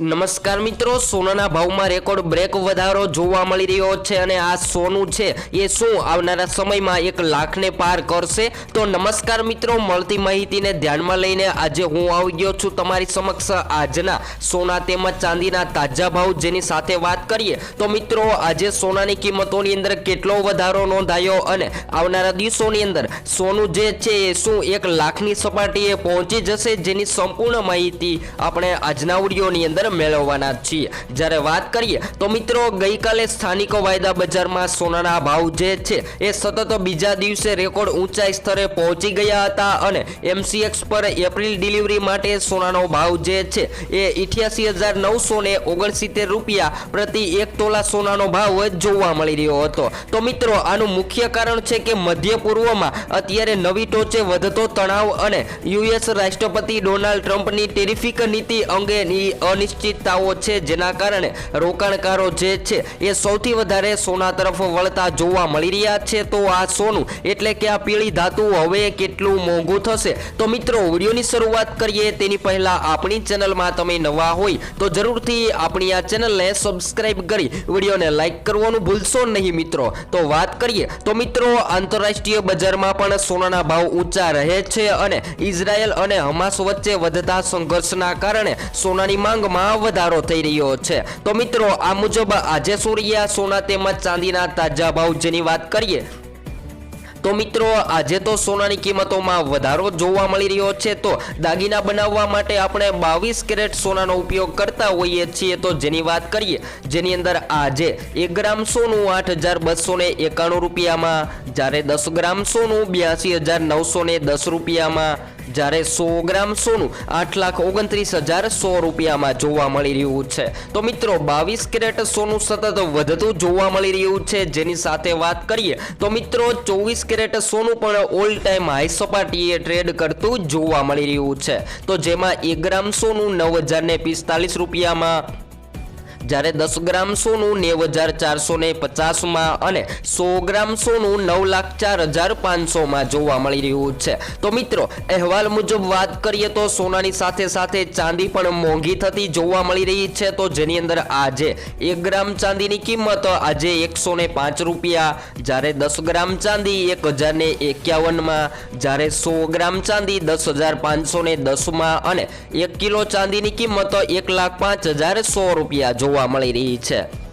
નમસ્કાર મિત્રો, સોનાના ભાવમાં રેકોર્ડ બ્રેક વધારો જોવા મળી રહ્યો છે અને આ સોનું છે, એ શું આવનારા સમયમાં એક લાખને પાર કરશે? તો નમસ્કાર મિત્રો, મળતી માહિતીને ધ્યાનમાં લઈને આજે હું આવી ગયો છું તમારી સમક્ષ આજના સોના તેમજ ચાંદીના તાજા ભાવ જેની સાથે વાત કરીએ. તો મિત્રો, આજે સોનાની કિંમતોની અંદર કેટલો વધારો નોંધાયો અને આવનારા દિવસોની અંદર સોનું જે છે, એ શું એક લાખની સપાટીએ પહોંચી જશે? જેની સંપૂર્ણ માહિતી આપણે આજના ઓડિયોની અંદર મેળવવાના છીએ. જ્યારે વાત કરીએ તો મિત્રો, ગઈકાલે સ્થાનિકો વાયદા બજારમાં સોનાના ભાવ જે છે, એ સતત બીજા દિવસે રેકોર્ડ ઊંચાઈ સ્તરે પહોંચી ગયા હતા અને એમસીએક્સ પર એપ્રિલ ડિલિવરી માટે સોનાનો ભાવ જે છે, એ ઇઠ્યાસી હજાર નવસો ને ઓગણસિત્તેર રૂપિયા પ્રતિ એક તોલા સોનાનો ભાવ જોવા મળી રહ્યો હતો. તો મિત્રો, આનું મુખ્ય કારણ છે કે મધ્ય પૂર્વમાં અત્યારે નવી ટોચે વધતો તણાવ અને યુએસ રાષ્ટ્રપતિ ડોનાલ્ડ ટ્રમ્પની ટેરિફિક નીતિ અંગેની અનિશ્ચિતતાઓ છે, જેના કારણે રોકાણકારો જે છે, એ સૌથી વધારે સોના તરફ વળતા જોવા મળી રહ્યા છે. તો આ સોનું એટલે કે આ પીળી ધાતુ હવે કેટલું મોંઘું થશે? તો મિત્રો, વિડીયોની શરૂઆત કરીએ. તેની પહેલાં આપણી ચેનલમાં તમે નવા હોય, તો જરૂરથી આપણી આ ચેનલને સબસ્ક્રાઇબ કરી વિડીયોને લાઇક કરવાનું ભૂલશો નહીં મિત્રો. તો વાત કરીએ, તો મિત્રો, આંતરરાષ્ટ્રીય બજારમાં પણ સોનાના ભાવ ઊંચા રહે છે અને ઇઝરાયલ અને હમાસ વચ્ચે વધતા સંઘર્ષના કારણે સોનાની માંગમાં વધારો થઈ રહ્યો છે. તો મિત્રો, આ મુજબ આજે સૂર્યા, સોના તેમજ ચાંદીના તાજા ભાવ જેની વાત કરીએ, તો મિત્રો, આજે તો સોનાની કિંમતોમાં વધારો જોવા મળી રહ્યો છે. તો દાગીના બનાવવા માટે આપણે બાવીસ કેરેટ સોનાનો ઉપયોગ કરતા હોઈએ છીએ. તો જેની વાત કરીએ, જેની અંદર આજે એક ગ્રામ સોનું આઠ હજાર બસો ને એકાણું રૂપિયામાં, જ્યારે દસ ગ્રામ સોનું બ્યાસી હજાર નવસો ને દસ રૂપિયામાં જ્યારે સો ગ્રામ સોનું, આઠ લાખ ઓગણત્રીસ હજાર સો રૂપિયામાં જોવા મળી રહ્યું છે. તો મિત્રો, બાવીસ કેરેટ સોનું સતત વધતું જોવા મળી રહ્યું છે. જેની સાથે વાત કરીએ, તો મિત્રો, ચોવીસ કેરેટ સોનું પણ ઓલ ટાઈમ હાઈ સપાટીએ ટ્રેડ કરતું જોવા મળી રહ્યું છે. તો જેમાં એક ગ્રામ સોનું નવ હજાર ને પિસ્તાલીસ રૂપિયામાં જ્યારે દસ ગ્રામ સોનું, નેવ હજાર ચારસો ને પચાસમાં અને સો ગ્રામ સોનું નવ લાખ ચાર હજાર પાંચસોમાં જોવા મળી રહ્યું છે. તો મિત્રો, અહેવાલ મુજબ વાત કરીએ તો સોનાની સાથે સાથે ચાંદી પણ મોંઘી થતી જોવા મળી રહી છે. તો જેની અંદર આજે એક ગ્રામ ચાંદીની કિંમત આજે એકસો ને પાંચ રૂપિયા, જ્યારે દસ ગ્રામ ચાંદી એક હજાર ને એકાવનમાં જ્યારે સો ગ્રામ ચાંદી દસ હજાર પાંચસો ને દસમાં અને એક કિલો ચાંદીની કિંમત એક લાખ પાંચ હજાર સો રૂપિયા જોવા મળી રહી છે.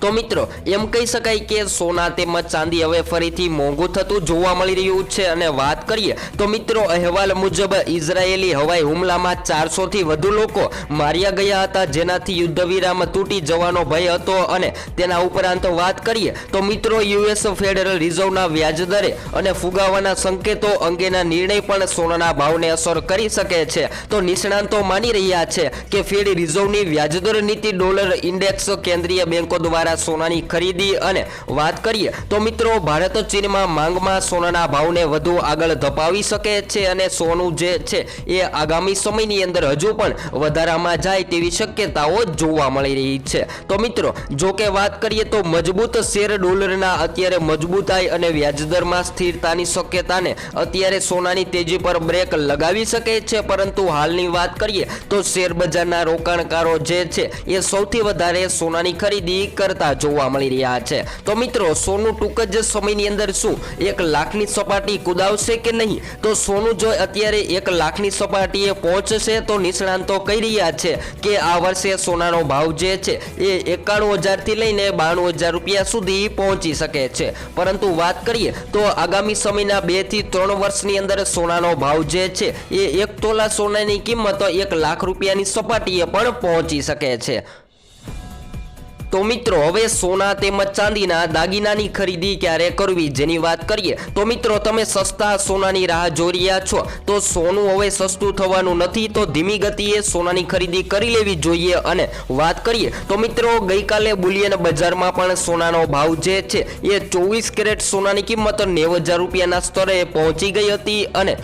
તો મિત્રો, એમ કહી શકાય કે સોના તેમજ ચાંદી હવે ફરીથી મોંઘું થતું જોવા મળી રહ્યું છે અને વાત કરીએ તો મિત્રો, અહેવાલ મુજબ ઇઝરાયેલી હવાઈ હુમલામાં ચારસોથી વધુ લોકો માર્યા ગયા હતા. જેનાથી યુદ્ધ વિરામ તૂટી જવાનો ભય હતો અને તેના ઉપરાંત વાત કરીએ તો મિત્રો, યુએસ ફેડરલ રિઝર્વના વ્યાજ દરે અને ફુગાવાના સંકેતો અંગેના નિર્ણય પણ સોનાના ભાવને અસર કરી શકે છે. તો નિષ્ણાંતો માની રહ્યા છે કે ફેડ રિઝર્વની વ્યાજદર નીતિ ડોલર ઇન્ડેક્સ કેન્દ્રીય બેંકો દ્વારા સોનાની ખરીદી અને વાત કરીએ તો મિત્રો, ભારત ચીનમાં માંગમાં સોનાના ભાવને વધુ આગળ ધપાવી શકે છે અને સોનું જે છે એ આગામી સમયની અંદર હજુ પણ વધારામાં જાય તેવી શક્યતાઓ જોવા મળી રહી છે. તો મિત્રો, જો કે વાત કરીએ તો મજબૂત શેર ડોલરના અત્યારે મજબૂતાઈ અને વ્યાજદરમાં સ્થિરતાની શક્યતાને અત્યારે સોનાની તેજી પર બ્રેક લગાવી શકે છે. પરંતુ હાલની વાત કરીએ તો શેર બજારના રોકાણકારો જે છે એ સૌથી વધારે સોનાની ખરીદી કરતા જોવા મળી રહ્યા છે. તો મિત્રો, સોનું ટૂંક જ સમયની અંદર શું? એક લાખની સપાટી કુદાવશે કે નહીં? તો સોનું જો અત્યારે એક લાખની સપાટીએ પહોંચશે, તો નિષ્ણાંતો કહી રહ્યા છે કે આ વર્ષે સોનાનો ભાવ જે છે, એ એકાણું હજારથી લઈને બાણું હજાર રૂપિયા સુધી પહોંચી શકે છે. પરંતુ વાત કરીએ, તો આગામી સમયના બેથી ત્રણ વર્ષની અંદર સોનાનો ભાવ જે છે, એ એક તોલા સોનાની કિંમત એક લાખ રૂપિયાની સપાટીએ પણ પહોંચી શકે છે. તો મિત્રો, હવે સોના તેમજ ચાંદીના દાગીનાની ખરીદી ક્યારે કરવી જેની વાત કરીએ, તો મિત્રો, તમે સસ્તા સોનાની રાહ જોઈ રહ્યા છો. તો સોનું હવે સસ્તું થવાનું નથી, તો ધીમી ગતિએ સોનાની ખરીદી કરી લેવી જોઈએ. અને વાત કરીએ, તો મિત્રો, ગઈકાલે બુલિયન બજારમાં પણ સોનાનો ભાવ જે છે, એ ચોવીસ કેરેટ સોનાની કિંમત નેવ હજાર રૂપિયાના સ્તરે પહોંચી ગઈ હતી. અને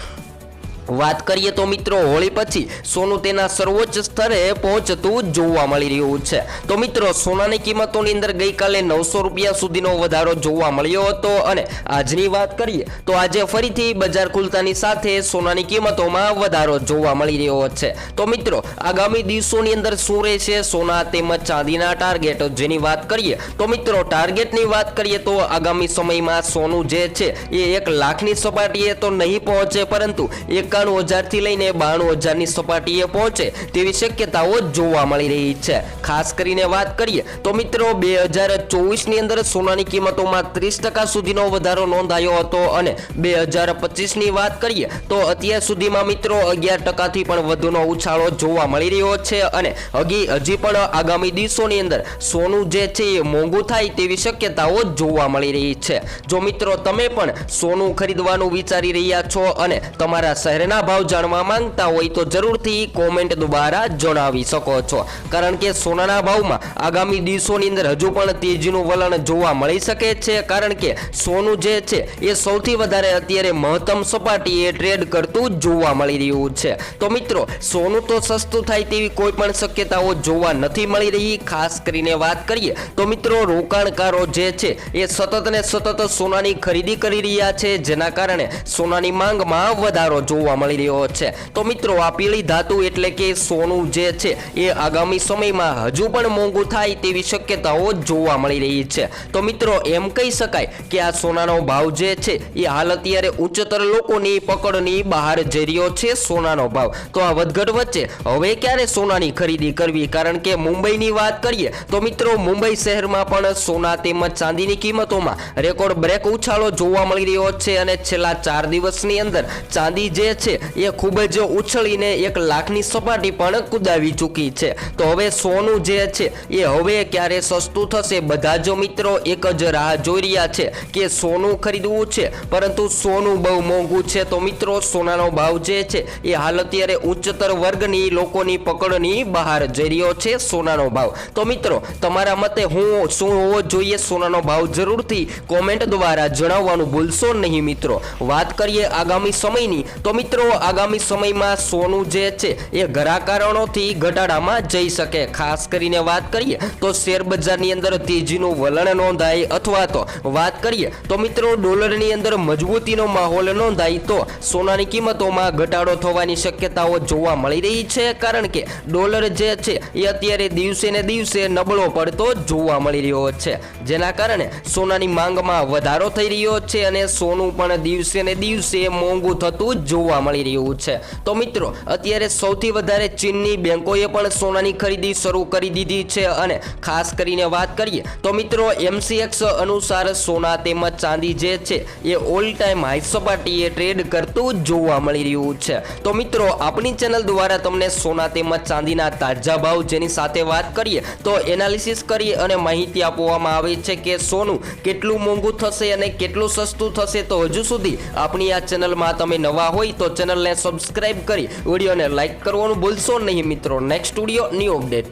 વાત કરીએ તો મિત્રો, હોળી પછી સોનું તેના સર્વોચ્ચ સ્તરે પહોંચતું જોવા મળી રહ્યું છે. તો મિત્રો, સોનાની કિંમતોની અંદર ગઈકાલે નવસો રૂપિયા સુધીનો વધારો જોવા મળ્યો હતો અને આજની વાત કરીએ તો આજે ફરીથી બજાર ખુલતાની સાથે સોનાની કિંમતોમાં વધારો જોવા મળી રહ્યો છે. તો મિત્રો, આગામી દિવસોની અંદર શું રહેશે? સોના તેમજ ચાંદીના ટાર્ગેટ જેની વાત કરીએ તો મિત્રો, ટાર્ગેટની વાત કરીએ તો આગામી સમયમાં સોનું જે છે એ એક લાખની સપાટીએ તો નહીં પહોંચે, પરંતુ એકાણું હજારથી લઈને બાણું હજારની સપાટીએ પહોંચે તેવી શક્યતાઓ જોવા મળી રહી છે. ખાસ કરીને વાત કરીએ તો મિત્રો, બે હજાર ચોવીસની અંદર સોનાની કિંમતોમાં ત્રીસ ટકા સુધીનો વધારો નોંધાયો હતો અને બે હજાર પચીસની વાત કરીએ તો અત્યાર સુધીમાં મિત્રો, અગિયાર ટકાથી પણ વધુનો ઉછાળો જોવા મળી રહ્યો છે અને હજી હજી પણ આગામી દિવસોની અંદર સોનું જે છે એ મોંઘું થાય તેવી શક્યતાઓ જોવા મળી રહી છે. જો મિત્રો, તમે પણ સોનું ખરીદવાનું વિચારી રહ્યા છો અને તમારા શહેરના ભાવ જાણવા માંગતા હોય તો જરૂરથી કોમેન્ટ દ્વારા જણાવી શકો છો. કારણ કે સોનાના ભાવમાં આગામી દિવસોની અંદર હજુ પણ તેજીનું વલણ જોવા મળી શકે છે. કારણ કે સોનું જે છે એ સૌથી વધારે અત્યારે મહત્તમ સપાટીએ ટ્રેડ કરતું જોવા મળી રહ્યું છે. તો મિત્રો, સોનું તો સસ્તું થાય તેવી કોઈ પણ શક્યતાઓ જોવા નથી મળી રહી. ખાસ કરીને વાત કરીએ તો મિત્રો, રોકાણકારો જે છે એ સતત ને સતત સોનાની ખરીદી કરી રહ્યા છે. જેના કારણે સોનાની માંગમાં વધારો જોવા મળી રહ્યો છે. તો મિત્રો, આ પીળી ધાતુ એટલે કે સોનું જે છે, એ આગામી સમયમાં હજુ પણ મોંઘું થાય તેવી શક્યતાઓ જોવા મળી રહી છે. તો મિત્રો, એમ કહી શકાય કે આ સોનાનો ભાવ જે છે, એ હાલ અત્યારે ઉચ્ચતર લોકોની પકડની બહાર જઈ રહ્યો છે સોનાનો ભાવ. તો આ વધઘટ વચ્ચે હવે ક્યારે સોનાની ખરીદી કરવી? કારણ કે મુંબઈની વાત કરીએ, તો મિત્રો, મુંબઈ શહેરમાં પણ સોના તેમજ ચાંદીની કિંમતોમાં રેકોર્ડ બ્રેક ઉછાળો જોવા મળી રહ્યો છે અને છેલ્લા ચાર દિવસની અંદર ચાંદી જે છે એ ખૂબ જ ઉછળીને એક લાખની સપાટી પણ કુદાવી ચૂકી છે. તો હવે સોનું જે છે, એ હવે ક્યારે સસ્તું થશે? બધા જ મિત્રો એક જ રાહ જોઈ રહ્યા છે કે સોનું ખરીદવું છે, પરંતુ સોનું બહુ મોંઘું છે. તો મિત્રો, સોનાનો ભાવ જે છે, એ હાલ અત્યારે ઉચ્ચતર વર્ગની લોકોની પકડની બહાર જઈ રહ્યો છે સોનાનો ભાવ. તો મિત્રો, તમારા મતે હું શું હોવો જોઈએ સોનાનો ભાવ જરૂરથી? કોમેન્ટ દ્વારા જણાવવાનું ભૂલશો નહીં મિત્રો. વાત કરીએ આગામી સમયની. તો મિત્રો આગામી સમયમાં સોનું જે છે એ ઘણા કારણોથી ઘટાડામાં જઈ શકે. ખાસ કરીને વાત કરીએ તો શેર બજારની અંદર તેજીનું વલણ નોંધાય અથવા તો વાત કરીએ તો મિત્રો, ડોલરની અંદર મજબૂતીનો માહોલ નોંધાય તો સોનાની કિંમતોમાં ઘટાડો થવાની શક્યતાઓ જોવા મળી રહી છે. કારણ કે ડોલર જે છે એ અત્યારે દિવસે ને દિવસે નબળો પડતો જોવા મળી રહ્યો છે. જેના કારણે સોનાની માંગમાં વધારો થઈ રહ્યો છે અને સોનું પણ દિવસે ને દિવસે મોંઘું થતું જોવા મળી રહ્યું છે. તો મિત્રો, અત્યારે સૌથી વધારે ચીનની બેંકોએ પણ સોનાની ખરીદી શરૂ કરી દીધી છે અને ખાસ કરીને વાત કરીએ, તો મિત્રો, એમસીએક્સ અનુસાર સોના તેમજ ચાંદી જે છે, એ ઓલ ટાઈમ હાઈ સપાટીએ ટ્રેડ કરતું જોવા મળી રહ્યું છે. તો મિત્રો, આપણી ચેનલ દ્વારા તમને સોના તેમજ ચાંદીના તાજા ભાવ જેની સાથે વાત કરીએ, તો એનાલિસિસ કરી અને માહિતી આપવામાં આવે છે કે સોનું કેટલું મોંઘું થશે અને કેટલું સસ્તું થશે. તો હજુ સુધી આપણી આ ચેનલમાં તમે નવા હોય તો ચેનલને સબસ્ક્રાઇબ કરી વિડીયોને લાઇક કરવાનું ભૂલશો નહીં મિત્રો. Next video new update